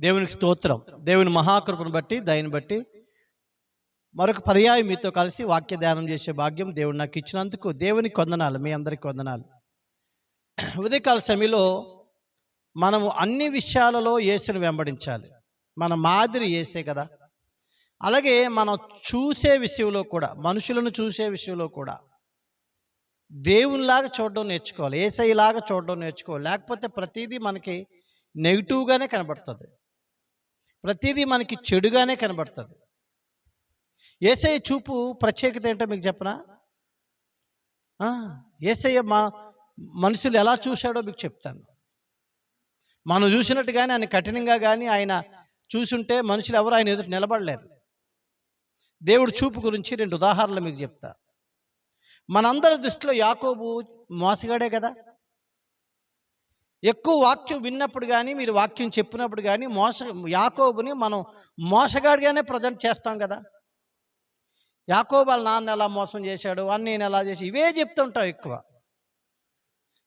దేవునికి స్తోత్రం. దేవుని మహాకృపను బట్టి దయని బట్టి మరొక పర్యాయం మీతో కలిసి వాక్య ధ్యానం చేసే భాగ్యం దేవుడు నాకు ఇచ్చినందుకు దేవునికి వందనాలు మీ అందరికి వందనాలు. ఉదయకాల సమయంలో మనము అన్ని విషయాలలో ఏసును వెంబడించాలి. మన మాదిరి యేసే కదా. అలాగే మనం చూసే విషయంలో కూడా మనుషులను చూసే విషయంలో కూడా దేవునిలాగా చూడడం నేర్చుకోవాలి ఏసైలాగా చూడడం నేర్చుకోవాలి. లేకపోతే ప్రతిదీ మనకి నెగిటివ్గానే కనబడుతుంది. ప్రతిదీ మనకి చెడుగానే కనబడుతుంది. ఏసయ్య చూపు ప్రత్యేకత ఏంటో మీకు చెప్పనా? ఏసయ్య మా మనుషులు ఎలా చూశాడో మీకు చెప్తాను. మనం చూసినట్టు కానీ ఆయన కఠినంగా కానీ ఆయన చూసుంటే మనుషులు ఎవరు ఆయన ఎదుటి నిలబడలేరు. దేవుడు చూపు గురించి రెండు ఉదాహరణలు మీకు చెప్తా. మనందరి దృష్టిలో యాకోబు మోసగాడే కదా? ఎక్కువ వాక్యం విన్నప్పుడు కానీ మీరు వాక్యం చెప్పినప్పుడు కానీ మోస యాకోబుని మనం మోసగాడిగానే ప్రజెంట్ చేస్తాం కదా. యాకోబు వాళ్ళ నాన్న ఎలా మోసం చేశాడు అని నేను ఎలా చేసి ఇవే చెప్తుంటాం ఎక్కువ.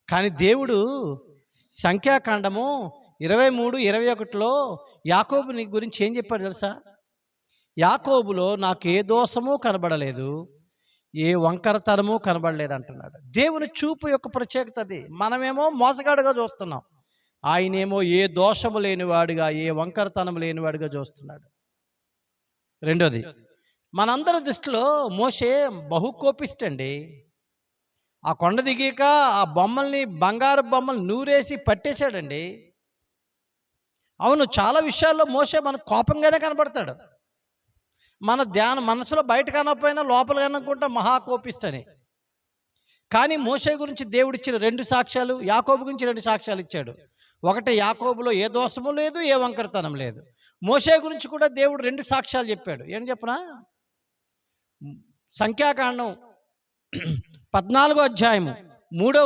కానీ దేవుడు సంఖ్యాకాండము ఇరవై మూడు ఇరవై ఒకటిలో యాకోబుని గురించి ఏం చెప్పాడు తెలుసా? యాకోబులో నాకు ఏ దోషమూ కనబడలేదు. ఏ వంకరతనము కనబడలేదు అంటున్నాడు దేవుని చూపు యొక్క ప్రత్యేకత అది. మనమేమో మోసగాడుగా చూస్తున్నాం. ఆయనేమో ఏ దోషము లేనివాడుగా ఏ వంకరతనం లేనివాడుగా చూస్తున్నాడు. రెండోది మనందరి దృష్టిలో మోసే బహు కోపిస్తండి ఆ కొండ దిగాక ఆ బొమ్మల్ని బంగారు బొమ్మలు నూరేసి పట్టేశాడండి. అవును చాలా విషయాల్లో మోసే మనకు కోపంగానే కనబడతాడు. మన ధ్యానం మనసులో బయట కనకపోయినా లోపల కనుక్కుంటా మహాకోపిస్తని కానీ మోసే గురించి దేవుడిచ్చిన రెండు సాక్ష్యాలు యాకోబు గురించి రెండు సాక్ష్యాలు ఇచ్చాడు. ఒకటి యాకోబులో ఏ దోషము లేదు ఏ వంకరతనం లేదు. మోసే గురించి కూడా దేవుడు రెండు సాక్ష్యాలు చెప్పాడు. ఏం చెప్పనా? సంఖ్యాకాండం పద్నాలుగో అధ్యాయము మూడో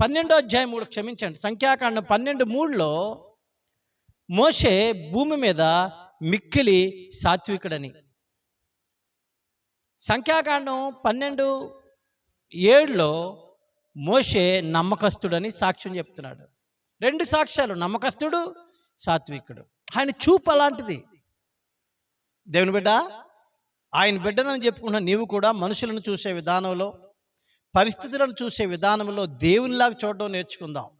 పన్నెండో అధ్యాయం మూడు క్షమించండి. సంఖ్యాకాండం పన్నెండు మూడులో మోషే భూమి మీద మిక్కిలి సాత్వికుడని సంఖ్యాకాండం పన్నెండు ఏడులో మోషే నమ్మకస్తుడని సాక్ష్యం చెప్తున్నాడు. రెండు సాక్ష్యాలు నమ్మకస్తుడు సాత్వికుడు. ఆయన చూపు అలాంటిది. దేవుని బిడ్డ ఆయన బిడ్డనని చెప్పుకున్న నీవు కూడా మనుషులను చూసే విధానంలో పరిస్థితులను చూసే విధానంలో దేవునిలాగా చూడడం నేర్చుకుందాం.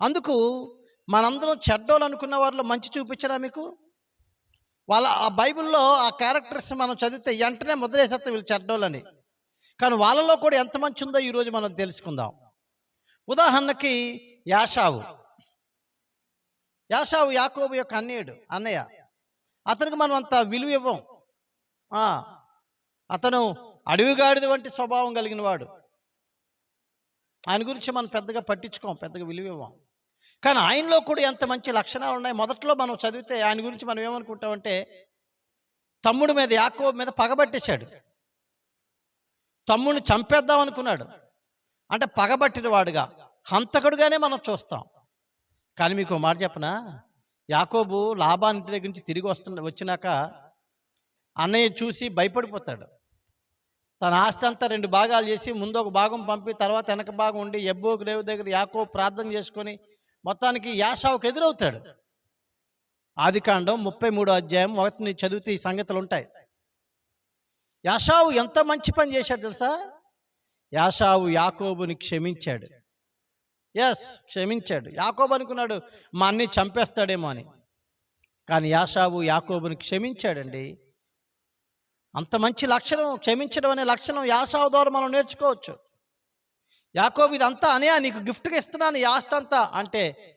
అందుకు మనందరం చెడ్డోళ్ళు అనుకున్న వారిలో మంచి చూపించరా మీకు? వాళ్ళ ఆ బైబిల్లో ఆ క్యారెక్టర్స్ మనం చదివితే వెంటనే ముద్రేసేస్తాం వీళ్ళు చెడ్డోళ్ళని. కానీ వాళ్ళలో కూడా ఎంత మంచి ఉందో ఈరోజు మనం తెలుసుకుందాం. ఉదాహరణకి యాషావు. యాషావు యాకోబు యొక్క అన్నయ్యుడు అన్నయ్య. అతనికి మనం అంత విలువ ఇవ్వం. అతను అడవిగాడిది వంటి స్వభావం కలిగిన వాడు. ఆయన గురించి మనం పెద్దగా పట్టించుకోం పెద్దగా విలువ ఇవ్వం. కానీ ఆయనలో కూడా ఎంత మంచి లక్షణాలు ఉన్నాయి. మొదట్లో మనం చదివితే ఆయన గురించి మనం ఏమనుకుంటామంటే తమ్ముడు మీద యాకోబు మీద పగబట్టేశాడు తమ్ముడిని చంపేద్దాం అనుకున్నాడు. అంటే పగబట్టిన వాడుగా హంతకుడుగానే మనం చూస్తాం. కానీ మీకు మాట చెప్పనా? యాకోబు లాభానికి దగ్గర నుంచి తిరిగి వస్తున్న వచ్చినాక అన్నయ్య చూసి భయపడిపోతాడు. తన ఆస్తి అంతా రెండు భాగాలు చేసి ముందు ఒక భాగం పంపి తర్వాత వెనక భాగం ఉండి ఎబ్బోకు రేవు దగ్గర యాకో ప్రార్థన చేసుకొని మొత్తానికి యాషావుకు ఎదురవుతాడు. ఆదికాండం ముప్పై మూడో అధ్యాయం ఒకటి చదివితే ఈ సంగతులు ఉంటాయి యాషావు ఎంత మంచి పని చేశాడు తెలుసా? యాషావు యాకోబుని క్షమించాడు. ఎస్ క్షమించాడు. యాకోబు అనుకున్నాడు మా అన్ని చంపేస్తాడేమో అని. కానీ యాషావు యాకోబుని క్షమించాడండి. అంత మంచి లక్షణం క్షమించడం అనే లక్షణం యాషావు ద్వారా మనం నేర్చుకోవచ్చు. యాకోబు ఇదంతా అనే నీకు గిఫ్ట్గా ఇస్తున్నాను ఈ ఆస్తి అంతా అంటే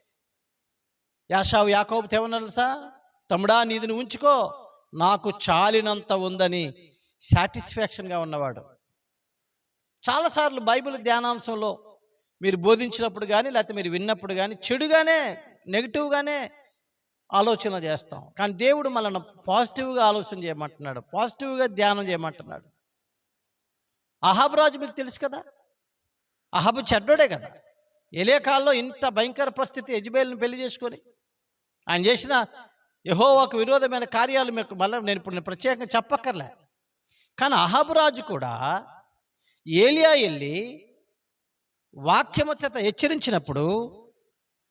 యాషావు యాకోబు తెవనలు తమ్ముడా నీదిని ఉంచుకో నాకు చాలినంత ఉందని సాటిస్ఫాక్షన్గా ఉన్నవాడు. చాలాసార్లు బైబిల్ ధ్యానాంశంలో మీరు బోధించినప్పుడు కానీ లేకపోతే మీరు విన్నప్పుడు కానీ చెడుగానే నెగిటివ్గానే ఆలోచన చేస్తాం. కానీ దేవుడు మనల్ని పాజిటివ్గా ఆలోచన చేయమంటున్నాడు పాజిటివ్గా ధ్యానం చేయమంటున్నాడు. అహాబ్ రాజు మీకు తెలుసు కదా? అహబు చెడ్డోడే కదా. ఎలేకాల్లో ఇంత భయంకర పరిస్థితి యజ్బేల్ని పెళ్ళి చేసుకొని ఆయన చేసిన యహోవాకు విరోధమైన కార్యాలు మీకు మళ్ళీ నేను ఇప్పుడు నేను ప్రత్యేకంగా చెప్పక్కర్లే. కానీ అహాబు రాజు కూడా ఏలియా వెళ్ళి వాక్యము చేత హెచ్చరించినప్పుడు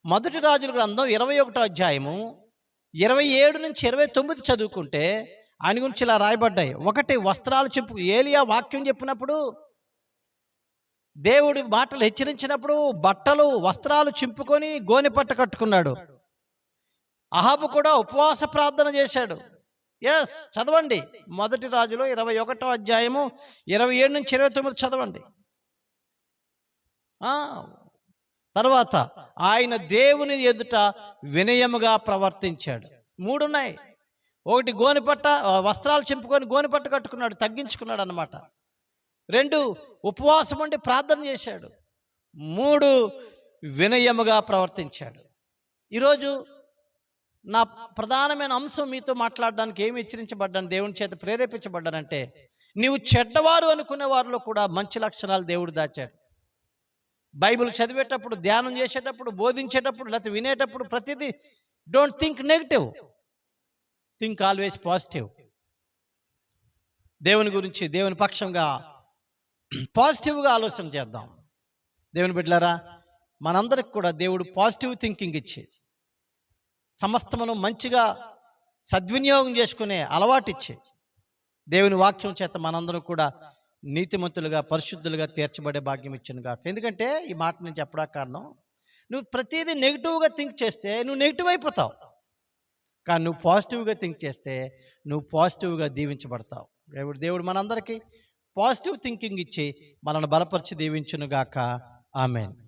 మొదటి రాజుల గ్రంథం ఇరవై ఒకటో అధ్యాయము ఇరవై ఏడు నుంచి ఇరవై తొమ్మిది చదువుకుంటే ఆయన గురించి ఇలా రాయబడ్డాయి. ఒకటి వస్త్రాలు చెప్పు ఏలియా వాక్యం చెప్పినప్పుడు దేవుడి మాటలు హెచ్చరించినప్పుడు బట్టలు వస్త్రాలు చింపుకొని గోని పట్ట కట్టుకున్నాడు. అహాబు కూడా ఉపవాస ప్రార్థన చేశాడు. ఎస్ చదవండి. మొదటి రాజులో ఇరవై ఒకటో అధ్యాయము ఇరవై ఏడు నుంచి ఇరవై తొమ్మిది చదవండి. తర్వాత ఆయన దేవుని ఎదుట వినయముగా ప్రవర్తించాడు. మూడున్నాయి. ఒకటి గోనిపట్ట వస్త్రాలు చింపుకొని గోనిపట్ట కట్టుకున్నాడు తగ్గించుకున్నాడు అనమాట రెండు ఉపవాసం ఉండి ప్రార్థన చేశాడు. మూడు వినయముగా ప్రవర్తించాడు. ఈరోజు నా ప్రధానమైన అంశం మీతో మాట్లాడడానికి ఏమి హెచ్చరించబడ్డాను దేవుని చేత ప్రేరేపించబడ్డానంటే నీవు చెడ్డవారు అనుకునే వారిలో కూడా మంచి లక్షణాలు దేవుడు దాచాడు. బైబిల్ చదివేటప్పుడు ధ్యానం చేసేటప్పుడు బోధించేటప్పుడు లేకపోతే వినేటప్పుడు ప్రతిదీ don't think negative think always positive. దేవుని గురించి దేవుని పక్షంగా పాజిటివ్గా ఆలోచన చేద్దాం. దేవుని బిడ్డలారా మనందరికి కూడా దేవుడు పాజిటివ్ థింకింగ్ ఇచ్చి సమస్తమును మంచిగా సద్వినియోగం చేసుకునే అలవాటు దేవుని వాక్యం చేత మనందరం కూడా నీతిమంతులుగా పరిశుద్ధులుగా తీర్చబడే భాగ్యం ఇచ్చింది కాక ఎందుకంటే ఈ మాట నేను చెప్పడా కారణం నువ్వు ప్రతిదీ నెగిటివ్గా థింక్ చేస్తే నువ్వు నెగిటివ్ అయిపోతావు. కానీ నువ్వు పాజిటివ్గా థింక్ చేస్తే నువ్వు పాజిటివ్గా దీవించబడతావు. దేవుడు దేవుడు మనందరికీ పాజిటివ్ థింకింగ్ ఇచ్చి మనల్ని బలపరిచి దీవించునుగాక. ఆమెన్.